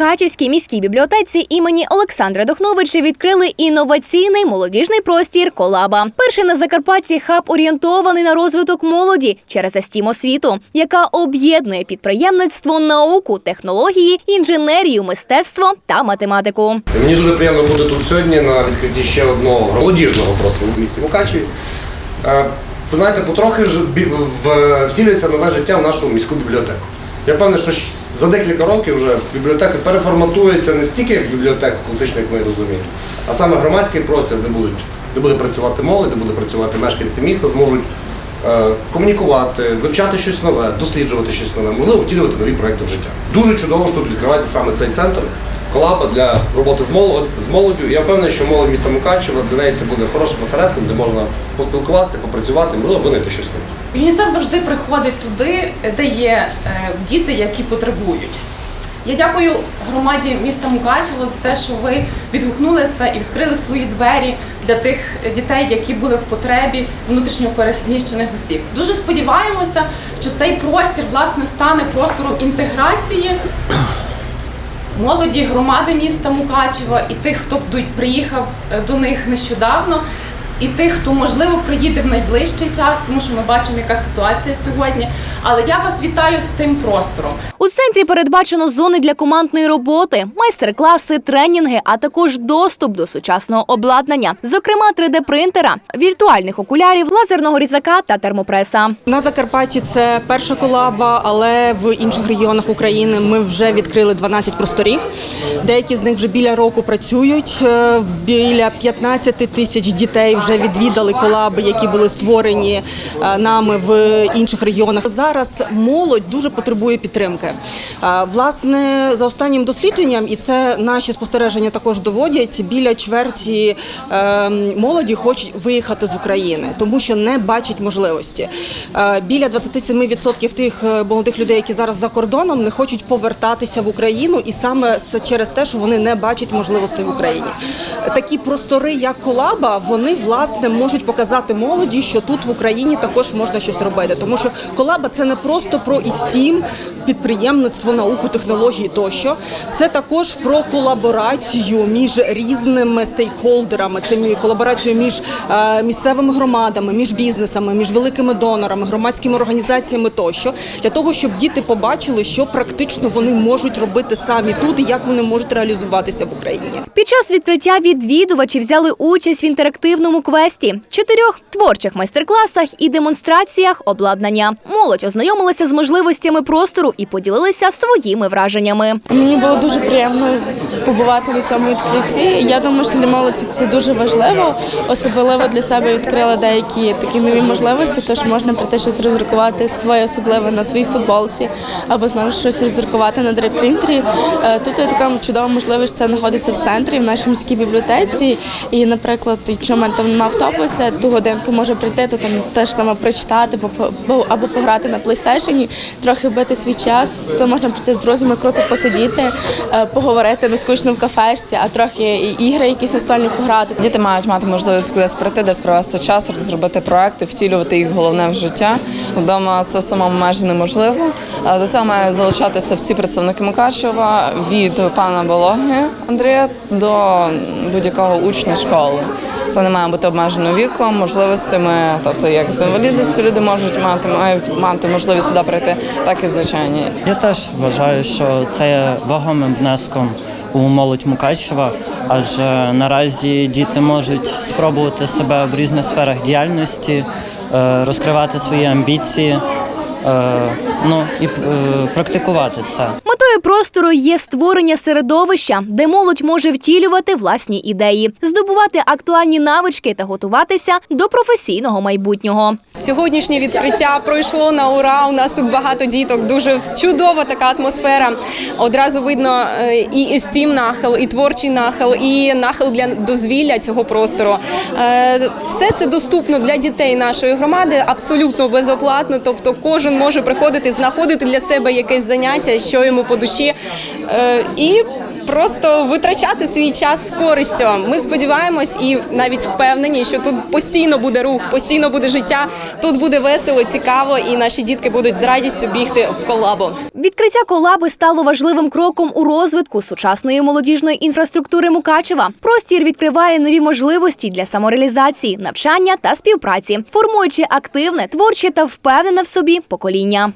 Мукачівській міській бібліотеці імені Олександра Дохновича відкрили інноваційний молодіжний простір Колаба. Перший на Закарпатті хаб орієнтований на розвиток молоді через естім освіту, яка об'єднує підприємництво, науку, технології, інженерію, мистецтво та математику. Мені дуже приємно бути тут сьогодні на відкритті ще одного молодіжного простору в місті Мукачеві. Е, Ви знаєте, потрохи ж втілюється нове життя в нашу міську бібліотеку. Я певний, що за декілька років вже бібліотека переформатується не стільки як бібліотека класична, як ми розуміємо, а саме громадський простір, де будуть де буде працювати молодь, де буде працювати мешканці міста, зможуть е, комунікувати, вивчати щось нове, досліджувати щось нове, можливо, втілювати нові проекти в життя. Дуже чудово, що тут відкривається саме цей центр колаба для роботи з молоддю. Я впевнений, що молодь міста Мукачева для неї це буде хорошим осередком, де можна поспілкуватися, попрацювати, можливо, винайти щось нове. ЮНІСЕФ завжди приходить туди, де є е, діти, які потребують. Я дякую громаді міста Мукачево за те, що ви відгукнулися і відкрили свої двері для тих дітей, які були в потребі внутрішньо переміщених осіб. Дуже сподіваємося, що цей простір власне стане простором інтеграції молоді громади міста Мукачева і тих, хто приїхав е, до них нещодавно, і тих, хто можливо приїде в найближчий час, тому що ми бачимо, яка ситуація сьогодні. Але я вас вітаю з тим простором. Центрі передбачено зони для командної роботи, майстер-класи, тренінги, а також доступ до сучасного обладнання, зокрема 3D-принтера, віртуальних окулярів, лазерного різака та термопреса. На Закарпатті це перша колаба, але в інших регіонах України ми вже відкрили 12 просторів. Деякі з них вже біля року працюють. Е, Біля 15 тисяч дітей вже відвідали колаби, які були створені е, нами в інших регіонах. Зараз молодь дуже потребує підтримки. Власне, за останнім дослідженням, і це наші спостереження також доводять, біля чверті е, молоді хочуть виїхати з України, тому що не бачать можливості. Е, Біля 27% тих е, молодих людей, які зараз за кордоном, не хочуть повертатися в Україну, і саме через те, що вони не бачать можливостей в Україні. Такі простори, як колаба, вони власне можуть показати молоді, що тут в Україні також можна щось робити. Тому що колаба це не просто про істім, підприємництво, науку, технології тощо. Це також про колаборацію між різними стейкхолдерами. Це колаборацію між е, місцевими громадами, між бізнесами, між великими донорами, громадськими організаціями тощо, для того, щоб діти побачили, що практично вони можуть робити самі тут і як вони можуть реалізуватися в Україні. Під час відкриття відвідувачі взяли участь в інтерактивному квесті, чотирьох творчих майстер-класах і демонстраціях обладнання. Молодь ознайомилася з можливостями простору і поділилися своїми враженнями. Мені було дуже приємно побувати на цьому відкритті. Я думаю, що для молоді це дуже важливо. Особливо для себе відкрила деякі такі нові можливості, тож можна прийти щось роздрукувати своє особливе на своїй футболці або знову щось роздрукувати на дрейпринтері. Е, Тут є така чудова можливість, це знаходиться в центрі, в нашій міській бібліотеці. І, наприклад, якщо в мене там немає автобуса, ту годинку може прийти, то там теж саме прочитати бо- бо- або пограти на плейстейшені, трохи вбити свій час. То можна прийти з друзями, круто посидіти, е, поговорити не скучно в кафешці, а трохи і ігри якісь настольні пограти. Діти мають мати можливість кудись прийти, десь провести час, зробити проекти, втілювати їх головне в життя. Вдома це в самому межі неможливо. До цього мають залишатися всі представники Мукачева від пана Бологи Андрія до будь-якого учня школи. Це не має бути обмежено віком, можливостями, тобто як з інвалідністю люди можуть мати, мають мати можливість сюди прийти, так і звичайні. Я теж вважаю, що це є вагомим внеском у молодь Мукачева, адже наразі діти можуть спробувати себе в різних сферах діяльності, е, розкривати свої амбіції, е, ну і е, практикувати це. Метою простору є створення середовища, де молодь може втілювати власні ідеї, здобувати актуальні навички та готуватися до професійного майбутнього. Сьогоднішнє відкриття пройшло на ура. У нас тут багато діток, дуже чудова така атмосфера. Одразу видно е, і естім нахил, і творчий нахил, і нахил для дозвілля цього простору. Е, Все це доступно для дітей нашої громади, абсолютно безоплатно. Тобто, кожен може приходити, знаходити для себе якесь заняття, що йому по душі. Е, І просто витрачати свій час з користю. Ми сподіваємось і навіть впевнені, що тут постійно буде рух, постійно буде життя. Тут буде весело, цікаво, і наші дітки будуть з радістю бігти в колабу. Відкриття колаби стало важливим кроком у розвитку сучасної молодіжної інфраструктури Мукачева. Простір відкриває нові можливості для самореалізації, навчання та співпраці, формуючи активне, творче та впевнене в собі покоління.